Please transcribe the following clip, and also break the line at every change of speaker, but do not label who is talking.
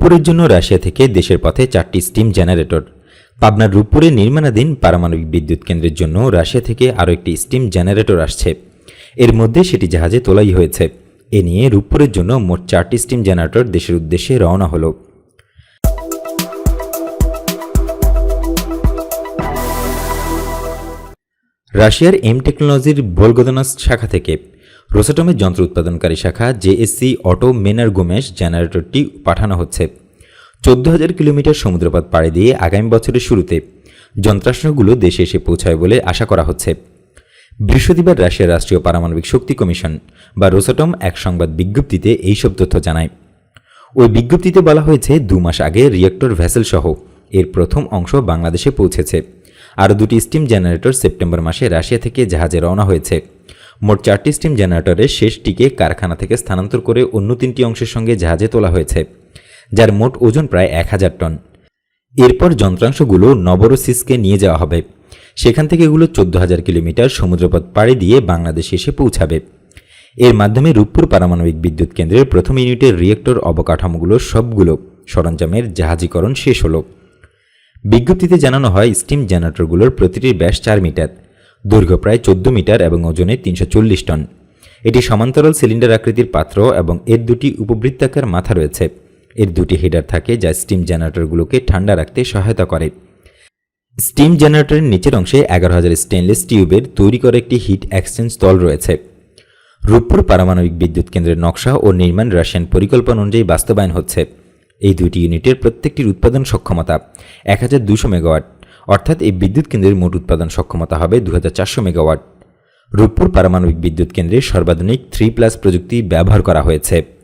রূপপুরের জন্য রাশিয়া থেকে দেশের পথে চারটি স্টিম জেনারেটর। পাবনার রূপপুরে নির্মাণাধীন পারমাণবিক বিদ্যুৎ কেন্দ্রের জন্য রাশিয়া থেকে আরও একটি স্টিম জেনারেটর আসছে। এর মধ্যে সেটি জাহাজে তোলাই হয়েছে। এ নিয়ে রূপপুরের জন্য মোট চারটি স্টিম জেনারেটর দেশের উদ্দেশ্যে রওনা হলো। রাশিয়ার এম টেকনোলজির ভোলগোদনাস শাখা থেকে রোসাটমের যন্ত্র উৎপাদনকারী শাখা জেএসসি অটো মেনার গোমেশ, জেনারেটরটি পাঠানো হচ্ছে। চোদ্দ হাজার কিলোমিটার সমুদ্রপথ পাড়ি দিয়ে আগামী বছরের শুরুতে যন্ত্রাংশগুলো দেশে এসে পৌঁছায় বলে আশা করা হচ্ছে। বৃহস্পতিবার রাশিয়ার রাষ্ট্রীয় পারমাণবিক শক্তি কমিশন বা রোসাটম এক সংবাদ বিজ্ঞপ্তিতে এইসব তথ্য জানায়। ওই বিজ্ঞপ্তিতে বলা হয়েছে, দু মাস আগে রিয়েক্টর ভ্যাসেল সহ এর প্রথম অংশ বাংলাদেশে পৌঁছেছে। আরও দুটি স্টিম জেনারেটর সেপ্টেম্বর মাসে রাশিয়া থেকে জাহাজে রওনা হয়েছে। মোট চারটি স্টিম জেনারেটরের শেষটিকে কারখানা থেকে স্থানান্তর করে অন্য তিনটি অংশের সঙ্গে জাহাজে তোলা হয়েছে, যার মোট ওজন প্রায় এক হাজার টন। এরপর যন্ত্রাংশগুলো নবরসিসকে নিয়ে যাওয়া হবে। সেখান থেকে এগুলো চোদ্দ হাজার কিলোমিটার সমুদ্রপথ পাড়ি দিয়ে বাংলাদেশে এসে পৌঁছাবে। এর মাধ্যমে রূপপুর পারমাণবিক বিদ্যুৎ কেন্দ্রের প্রথম ইউনিটের রিয়েক্টর অবকাঠামোগুলো সবগুলো সরঞ্জামের জাহাজীকরণ শেষ হলো। বিজ্ঞপ্তিতে জানানো হয় স্টিম জেনারেটরগুলোর প্রতিটির ব্যাস চার মিটার। দৈর্ঘ্য প্রায় চোদ্দ মিটার এবং ওজনে তিনশো চল্লিশ টন। এটি সমান্তরাল সিলিন্ডার আকৃতির পাত্র এবং এর দুটি উপবৃত্তাকার মাথা রয়েছে। এর দুটি হেডার থাকে যা স্টিম জেনারেটরগুলোকে ঠান্ডা রাখতে সহায়তা করে। স্টিম জেনারেটরের নিচের অংশে এগারো হাজার স্টেনলেস টিউবের তৈরি করা একটি হিট এক্সচেঞ্জ তল রয়েছে। রূপপুর পারমাণবিক বিদ্যুৎ কেন্দ্রের নকশা ও নির্মাণ রাশিয়ান পরিকল্পনা অনুযায়ী বাস্তবায়ন হচ্ছে। এই দুটি ইউনিটের প্রত্যেকটির উৎপাদন সক্ষমতা এক হাজার দুশো মেগাওয়াট। অর্থাৎ এই বিদ্যুৎ কেন্দ্রের মোট উৎপাদন সক্ষমতা হবে দু মেগাওয়াট। রূপপুর পারমাণবিক বিদ্যুৎ কেন্দ্রে সর্বাধুনিক থ্রি প্লাস প্রযুক্তি ব্যবহার করা হয়েছে।